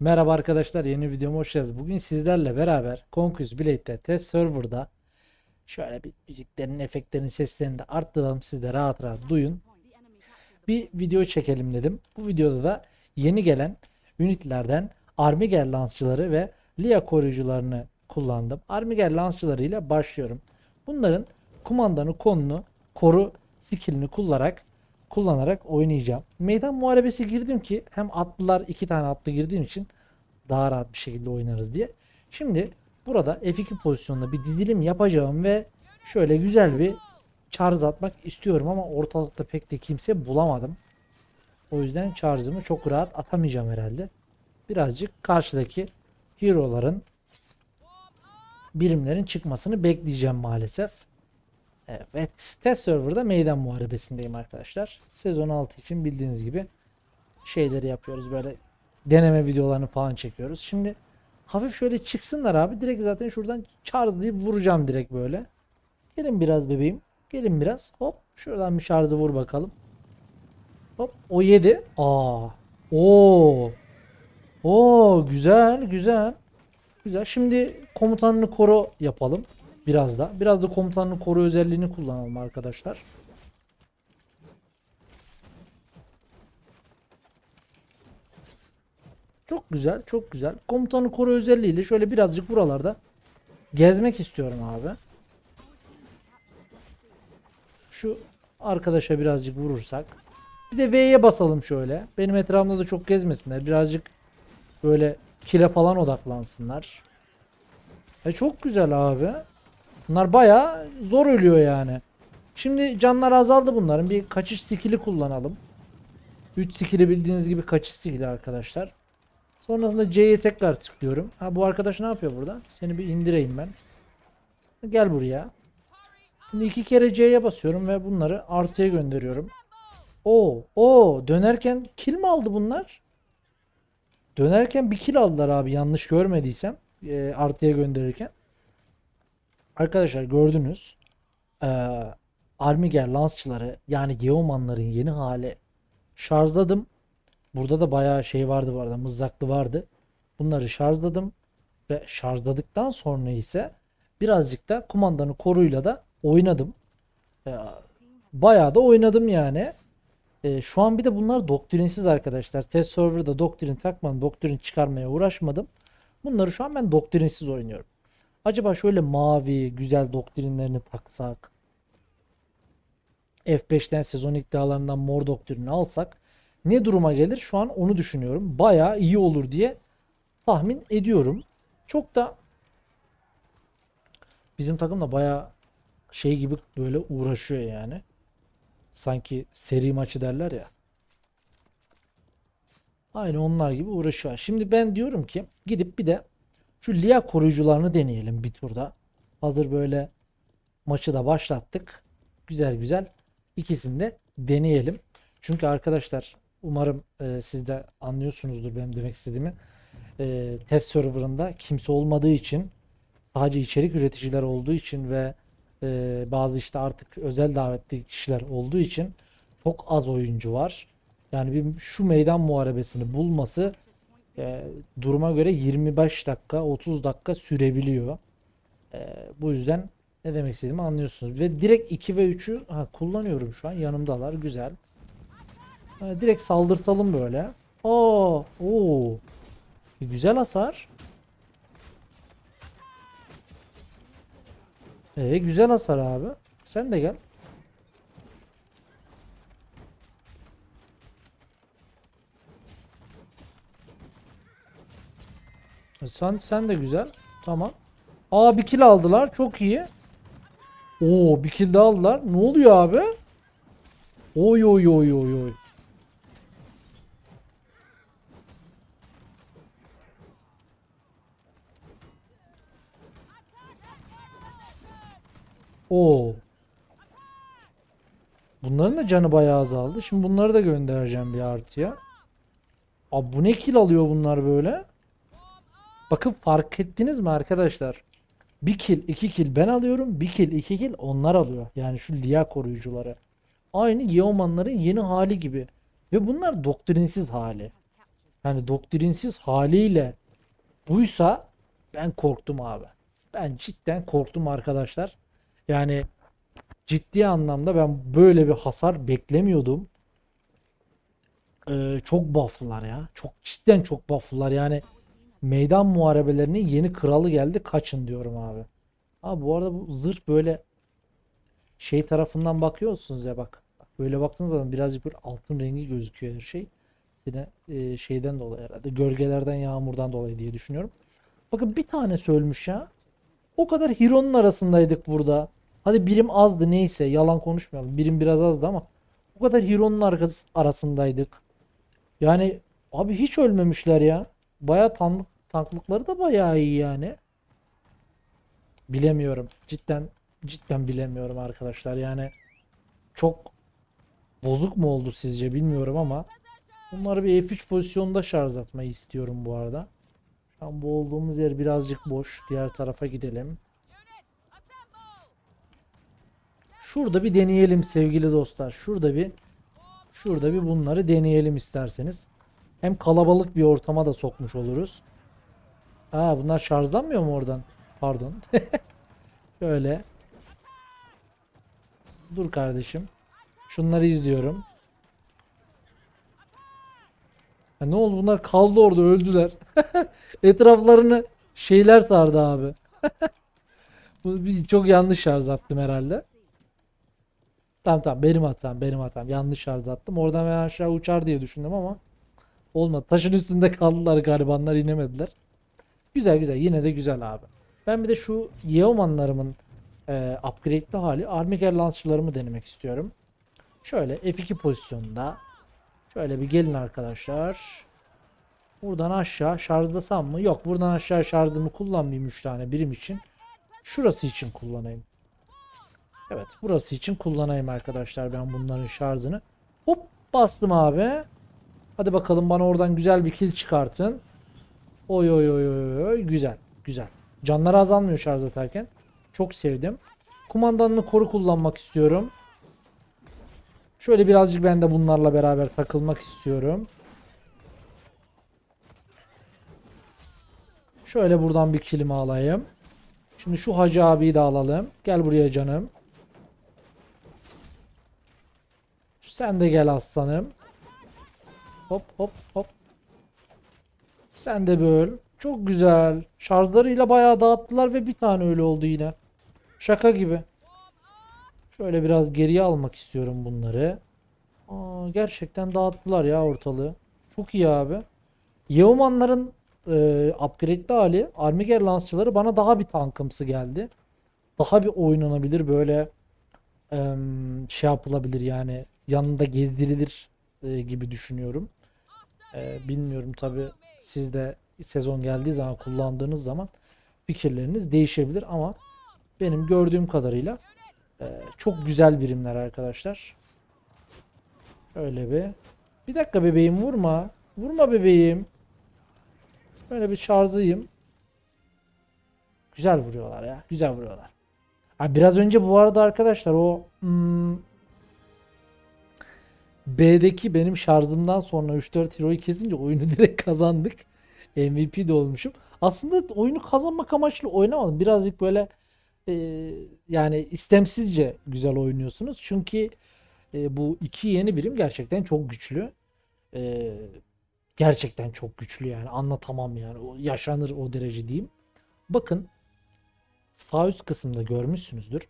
Merhaba arkadaşlar yeni videoma hoş geldiniz. Bugün sizlerle beraber Conquest Blade'de test serverda şöyle bir müziklerin, efektlerin seslerini de arttıralım. Siz de rahat rahat duyun. Bir video çekelim dedim. Bu videoda da yeni gelen ünitlerden Armiger lansçıları ve Lia koruyucularını kullandım. Armiger lansçıları ile başlıyorum. Bunların kumandanı konunu koru skillini kullanarak kullanarak oynayacağım. Meydan muharebesi girdim ki hem atlılar iki tane atlı girdiğim için daha rahat bir şekilde oynarız diye. Şimdi burada F2 pozisyonunda bir dizilim yapacağım ve şöyle güzel bir charge atmak istiyorum ama ortalıkta pek de kimse bulamadım. O yüzden charge'ımı çok rahat atamayacağım herhalde. Birazcık karşıdaki hero'ların birimlerin çıkmasını bekleyeceğim maalesef. Evet. Test serverda meydan muharebesindeyim arkadaşlar. Sezon 6 için bildiğiniz gibi şeyleri yapıyoruz. Böyle deneme videolarını falan çekiyoruz. Şimdi hafif şöyle çıksınlar abi. Direkt zaten şuradan charge deyip vuracağım direkt böyle. Gelin biraz bebeğim. Gelin biraz. Hop. Şuradan bir charge'ı vur bakalım. Hop. O yedi. Aa. Oo. Oo güzel güzel. Güzel. Şimdi komutanını koru yapalım. Biraz da. Biraz da komutanını koru özelliğini kullanalım arkadaşlar. Çok güzel, çok güzel. Komutanı koru özelliğiyle şöyle birazcık buralarda gezmek istiyorum abi. Şu arkadaşa birazcık vurursak. Bir de V'ye basalım şöyle. Benim etrafımda da çok gezmesinler. Birazcık böyle kile falan odaklansınlar. E çok güzel abi. Bunlar bayağı zor ölüyor yani. Şimdi canlar azaldı bunların. Bir kaçış skill'i kullanalım. 3 skill'i bildiğiniz gibi kaçış skill'i arkadaşlar. Sonrasında C'ye tekrar tıklıyorum. Ha bu arkadaş ne yapıyor burada? Seni bir indireyim ben. Gel buraya. Şimdi iki kere C'ye basıyorum ve bunları artıya gönderiyorum. Oo, o dönerken kill mi aldı bunlar? Dönerken bir kill aldılar abi yanlış görmediysem. E, artıya gönderirken. Arkadaşlar gördünüz. Ee, Armiger lansçıları yani Geomanların yeni hali şarjladım. Burada da bayağı şey vardı bu arada mızraklı vardı. Bunları şarjladım ve şarjladıktan sonra ise birazcık da kumandanı koruyla da oynadım. Ee, bayağı da oynadım yani. Ee, şu an bir de bunlar doktrinsiz arkadaşlar. Test serverda doktrin takmadım. Doktrin çıkarmaya uğraşmadım. Bunları şu an ben doktrinsiz oynuyorum. Acaba şöyle mavi güzel doktrinlerini taksak. F5'ten sezon iddialarından mor doktrini alsak ne duruma gelir? Şu an onu düşünüyorum. Bayağı iyi olur diye tahmin ediyorum. Çok da bizim takım da bayağı şey gibi böyle uğraşıyor yani. Sanki seri maçı derler ya. Aynı onlar gibi uğraşıyor. Şimdi ben diyorum ki gidip bir de şu Lia koruyucularını deneyelim bir turda. Hazır böyle maçı da başlattık. Güzel güzel ikisini de deneyelim. Çünkü arkadaşlar umarım e, siz de anlıyorsunuzdur benim demek istediğimi. E, test serverında kimse olmadığı için sadece içerik üreticiler olduğu için ve e, bazı işte artık özel davetli kişiler olduğu için çok az oyuncu var. Yani bir şu meydan muharebesini bulması e, duruma göre 25 dakika 30 dakika sürebiliyor. E, bu yüzden ne demek istediğimi anlıyorsunuz. Ve direkt 2 ve 3'ü ha, kullanıyorum şu an. Yanımdalar. Güzel. Ha, direkt saldırtalım böyle. Oo. E, Güzel hasar. E, güzel hasar abi. Sen de gel. Sen sen de güzel. Tamam. Aa bir kill aldılar. Çok iyi. Oo bir kill de aldılar. Ne oluyor abi? Oy oy oy oy oy. Oo. Bunların da canı bayağı azaldı. Şimdi bunları da göndereceğim bir artıya. Abi bu ne kill alıyor bunlar böyle? Bakın fark ettiniz mi arkadaşlar? Bir kill, iki kill ben alıyorum. Bir kill, iki kill onlar alıyor. Yani şu Lia koruyucuları. Aynı Yeomanların yeni hali gibi. Ve bunlar doktrinsiz hali. yani doktrinsiz haliyle buysa ben korktum abi. Ben cidden korktum arkadaşlar. Yani ciddi anlamda ben böyle bir hasar beklemiyordum. Ee, çok buff'lılar ya. Çok cidden çok buff'lılar. Yani meydan muharebelerinin yeni kralı geldi. Kaçın diyorum abi. Abi bu arada bu zırh böyle şey tarafından bakıyorsunuz ya bak. Böyle baktığınız zaman birazcık böyle altın rengi gözüküyor her şey. Yine e, şeyden dolayı herhalde. Gölgelerden, yağmurdan dolayı diye düşünüyorum. Bakın bir tane ölmüş ya. O kadar Hiro'nun arasındaydık burada. Hadi birim azdı neyse yalan konuşmayalım. Birim biraz azdı ama o kadar Hiro'nun arasındaydık. Yani abi hiç ölmemişler ya. Baya tank, tanklıkları da bayağı iyi yani. Bilemiyorum. Cidden cidden bilemiyorum arkadaşlar. Yani çok bozuk mu oldu sizce bilmiyorum ama bunları bir F3 pozisyonda şarj atmayı istiyorum bu arada. Şu an bu olduğumuz yer birazcık boş. Diğer tarafa gidelim. Şurada bir deneyelim sevgili dostlar. Şurada bir şurada bir bunları deneyelim isterseniz. Hem kalabalık bir ortama da sokmuş oluruz. Aa bunlar şarjlanmıyor mu oradan? Pardon. Şöyle. Dur kardeşim. Şunları izliyorum. Ya ne oldu bunlar kaldı orada öldüler. Etraflarını şeyler sardı abi. Bu bir, çok yanlış şarj attım herhalde. Tamam tamam benim hatam benim hatam. Yanlış şarj attım. Oradan ben aşağı uçar diye düşündüm ama olmadı. Taşın üstünde kaldılar garibanlar inemediler. Güzel güzel yine de güzel abi. Ben bir de şu Yeomanlarımın e, upgrade'li hali Armiger launcher'larımı denemek istiyorum. Şöyle F2 pozisyonunda şöyle bir gelin arkadaşlar. Buradan aşağı şarjlasam mı? Yok buradan aşağı şarjımı kullanmayayım 3 tane birim için. Şurası için kullanayım. Evet burası için kullanayım arkadaşlar ben bunların şarjını. Hop bastım abi. Hadi bakalım bana oradan güzel bir kill çıkartın. Oy oy oy oy oy güzel güzel. Canları azalmıyor şarj atarken. Çok sevdim. Kumandanını koru kullanmak istiyorum. Şöyle birazcık ben de bunlarla beraber takılmak istiyorum. Şöyle buradan bir kilimi alayım. Şimdi şu hacı abiyi de alalım. Gel buraya canım. Sen de gel aslanım. Hop hop hop. Sen de böl. Çok güzel. Şarjlarıyla bayağı dağıttılar ve bir tane öyle oldu yine. Şaka gibi. Şöyle biraz geriye almak istiyorum bunları. Aa, gerçekten dağıttılar ya ortalığı. Çok iyi abi. Yeomanların e, upgrade'li hali Armiger lansçıları bana daha bir tankımsı geldi. Daha bir oynanabilir böyle e, şey yapılabilir yani yanında gezdirilir e, gibi düşünüyorum. E, bilmiyorum tabi siz de sezon geldiği zaman kullandığınız zaman fikirleriniz değişebilir ama benim gördüğüm kadarıyla e, çok güzel birimler arkadaşlar. Öyle bir. Bir dakika bebeğim vurma. Vurma bebeğim. Böyle bir şarjıyım. Güzel vuruyorlar ya. Güzel vuruyorlar. Ha, biraz önce bu arada arkadaşlar o hmm, B'deki benim şarjımdan sonra 3-4 hero'yu kesince oyunu direkt kazandık. MVP de olmuşum. Aslında oyunu kazanmak amaçlı oynamadım. Birazcık böyle e, yani istemsizce güzel oynuyorsunuz. Çünkü e, bu iki yeni birim gerçekten çok güçlü. E, gerçekten çok güçlü yani anlatamam yani. O yaşanır o derece diyeyim. Bakın sağ üst kısımda görmüşsünüzdür.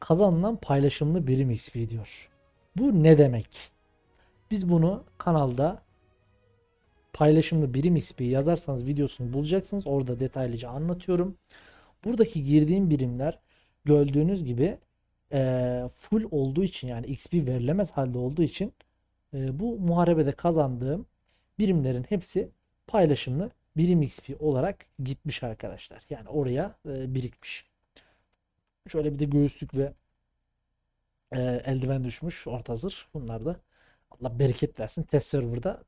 Kazanılan paylaşımlı birim XP diyor. Bu ne demek? Biz bunu kanalda paylaşımlı birim XP yazarsanız videosunu bulacaksınız. Orada detaylıca anlatıyorum. Buradaki girdiğim birimler gördüğünüz gibi e, full olduğu için yani XP verilemez halde olduğu için e, bu muharebede kazandığım birimlerin hepsi paylaşımlı birim XP olarak gitmiş arkadaşlar. Yani oraya e, birikmiş. Şöyle bir de göğüslük ve e, eldiven düşmüş orta hazır. Bunlar da Allah bereket versin. Test server'da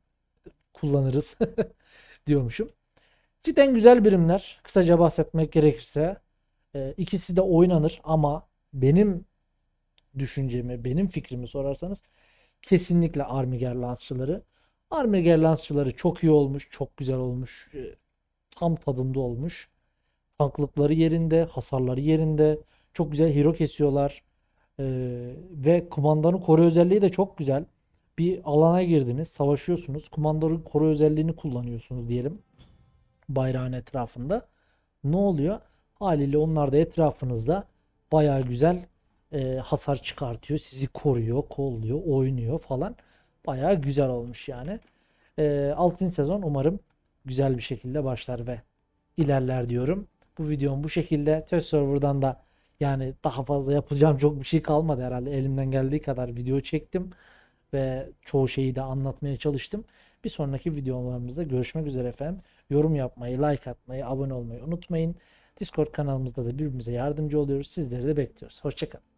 kullanırız diyormuşum. Cidden güzel birimler. Kısaca bahsetmek gerekirse e, ikisi de oynanır ama benim düşüncemi, benim fikrimi sorarsanız kesinlikle Armiger lansçıları Armiger lansçıları çok iyi olmuş. Çok güzel olmuş. e, Tam tadında olmuş. Tanklıkları yerinde, hasarları yerinde. Çok güzel hero kesiyorlar. Ee, ve kumandanın koru özelliği de çok güzel. Bir alana girdiniz, savaşıyorsunuz. Kumandanın koru özelliğini kullanıyorsunuz diyelim. Bayrağın etrafında. Ne oluyor? Haliyle onlar da etrafınızda bayağı güzel e, hasar çıkartıyor. Sizi koruyor, kolluyor, oynuyor falan. Bayağı güzel olmuş yani. E, 6. sezon umarım güzel bir şekilde başlar ve ilerler diyorum. Bu videom bu şekilde. Test Server'dan da yani daha fazla yapacağım çok bir şey kalmadı herhalde. Elimden geldiği kadar video çektim ve çoğu şeyi de anlatmaya çalıştım. Bir sonraki videolarımızda görüşmek üzere efendim. Yorum yapmayı, like atmayı, abone olmayı unutmayın. Discord kanalımızda da birbirimize yardımcı oluyoruz. Sizleri de bekliyoruz. Hoşçakalın.